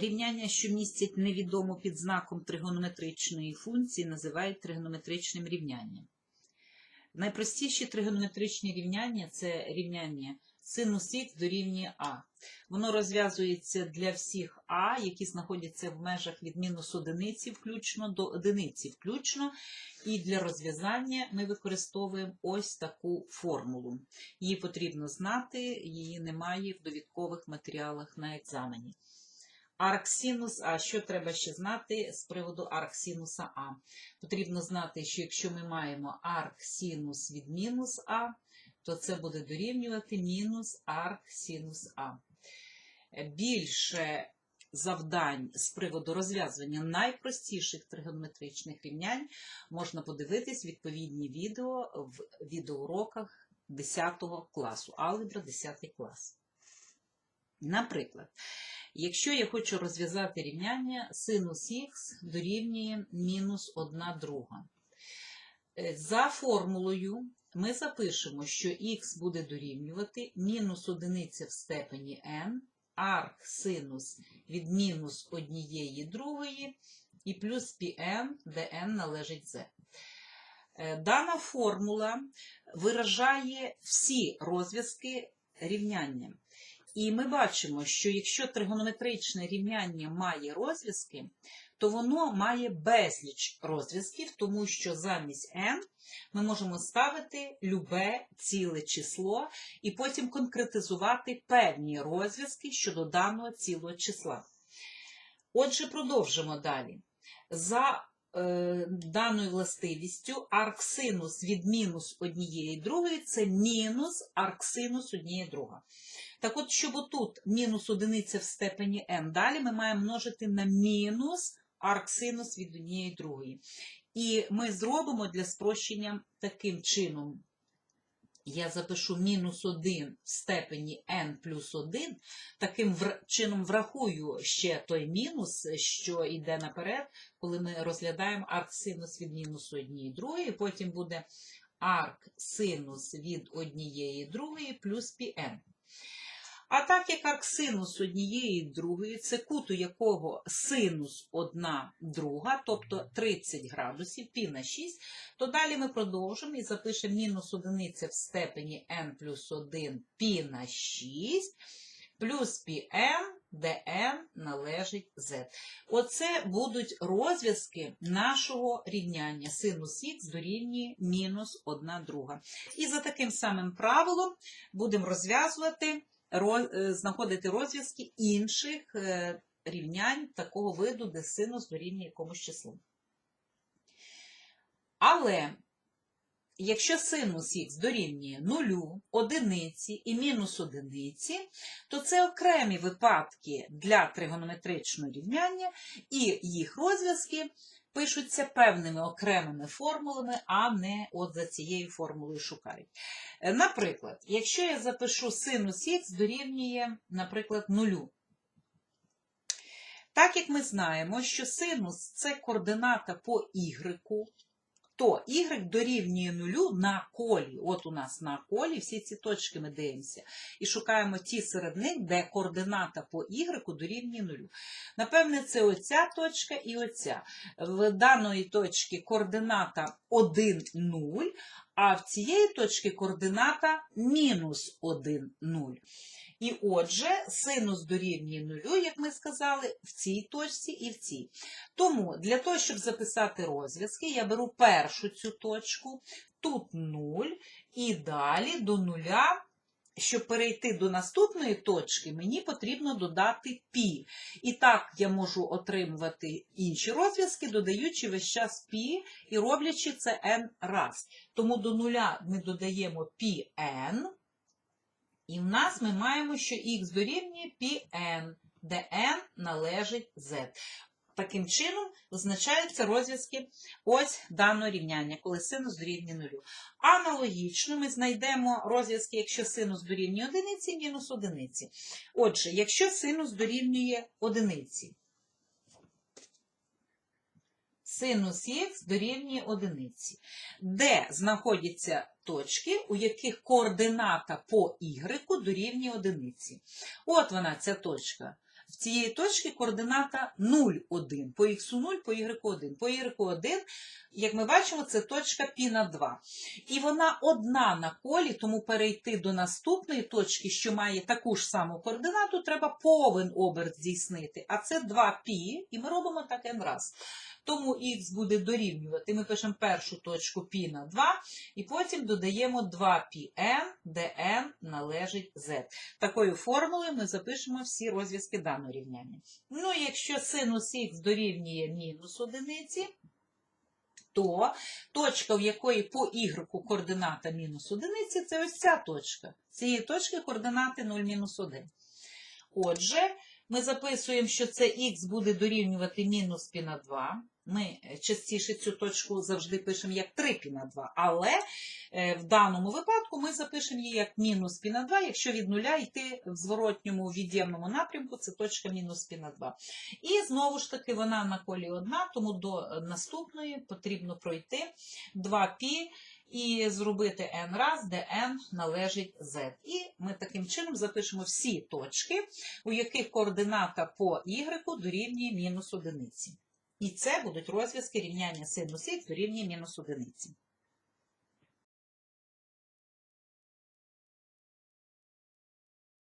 Рівняння, що містять невідому під знаком тригонометричної функції, називають тригонометричним рівнянням. Найпростіші тригонометричні рівняння це рівняння синус х дорівнює а. Воно розв'язується для всіх а, які знаходяться в межах від мінус одиниці включно до одиниці включно. І для розв'язання ми використовуємо ось таку формулу. Її потрібно знати, її немає в довідкових матеріалах на екзамені. Арксинус А. Що треба ще знати з приводу арксинуса А? Потрібно знати, що якщо ми маємо арксинус від мінус А, то це буде дорівнювати мінус арксинус А. Більше завдань з приводу розв'язування найпростіших тригонометричних рівнянь можна подивитись відповідні відео в відеоуроках 10 класу, алгебра 10 клас. Наприклад, якщо я хочу розв'язати рівняння синус х дорівнює мінус 1 друга. Е, За формулою ми запишемо, що х буде дорівнювати мінус одиниця в степені n, арк синус від мінус однієї другої і плюс πn, де n належить z. Е, Дана формула виражає всі розв'язки рівняння. І ми бачимо, що якщо тригонометричне рівняння має розв'язки, то воно має безліч розв'язків, тому що замість n ми можемо ставити любе ціле число і потім конкретизувати певні розв'язки щодо даного цілого числа. Отже, продовжимо далі. За даною властивістю арксинус від мінус однієї другої це мінус арксинус однієї друга. Так от, щоб отут мінус одиниця в степені n, далі ми маємо множити на мінус арксинус від однієї другої. І ми зробимо для спрощення таким чином. Я запишу мінус 1 в степені n плюс 1, таким чином врахую ще той мінус, що йде наперед, коли ми розглядаємо арксинус від мінус однієї другої, потім буде арксинус від однієї другої плюс πn. А так як арксинус однієї другої, це кут, у якого синус одна друга, тобто 30 градусів, пі на 6, то далі ми продовжимо і запишемо мінус одиниця в степені n плюс 1 пі на 6, плюс πn, де n належить z. Оце будуть розв'язки нашого рівняння. Синус х дорівнює мінус 1 друга. І за таким самим правилом будемо розв'язувати ро- знаходити розв'язки інших е, рівнянь такого виду, де синус дорівнює якомусь числу. Але якщо синус х дорівнює нулю, одиниці і мінус одиниці, то це окремі випадки для тригонометричного рівняння, і їх розв'язки пишуться певними окремими формулами, а не от за цією формулою шукають. Е, Наприклад, якщо я запишу синус х дорівнює, наприклад, нулю. Так як ми знаємо, що синус це координата по y, то y дорівнює нулю на колі. От у нас на колі всі ці точки ми дивимося. І шукаємо ті серед них, де координата по y дорівнює нулю. Напевне, це оця точка і оця. В даної точки координата 1, 0, а в цієї точки координата мінус 1, 0. І отже, синус дорівнює нулю, як ми сказали, в цій точці і в цій. Тому для того, щоб записати розв'язки, я беру першу цю точку, тут 0, і далі до нуля, щоб перейти до наступної точки, мені потрібно додати пі. І так я можу отримувати інші розв'язки, додаючи весь час пі і роблячи це n раз. Тому до нуля ми додаємо πn, і в нас ми маємо, що х дорівнює πn, де n належить z. Таким чином визначаються розв'язки ось даного рівняння, коли синус дорівнює нулю. Аналогічно ми знайдемо розв'язки, якщо синус дорівнює одиниці, мінус одиниці. Отже, якщо синус дорівнює одиниці, синус х дорівнює одиниці, де знаходяться точки, у яких координата по y дорівнює одиниці. От вона, ця точка В цієї точки координата 0, 1. По х 0, по y 1. По y 1, як ми бачимо, це точка π на 2. І вона одна на колі, тому перейти до наступної точки, що має таку ж саму координату, треба повен оберт здійснити. А це 2π, і ми робимо так n раз. Тому х буде дорівнювати. Ми пишемо першу точку π на 2, і потім додаємо 2πn, де n належить z. Такою формулою ми запишемо всі розв'язки даного рівняння. Ну, якщо синус х дорівнює мінус одиниці, то точка, в якої по y координата мінус одиниці, це ось ця точка. Цієї точки координати 0 мінус 1. Отже, ми записуємо, що це х буде дорівнювати мінус пі на 2. Ми е, частіше цю точку завжди пишемо як 3 пі на 2, але е, в даному випадку ми запишемо її як мінус пі на 2, якщо від нуля йти в зворотньому від'ємному напрямку, це точка мінус пі на 2. І знову ж таки вона на колі одна, тому до е, наступної потрібно пройти 2 пі і зробити n раз, де n належить z. І ми таким чином запишемо всі точки, у яких координата по y дорівнює мінус одиниці. І це будуть розв'язки рівняння синус х дорівнює мінус одиниці.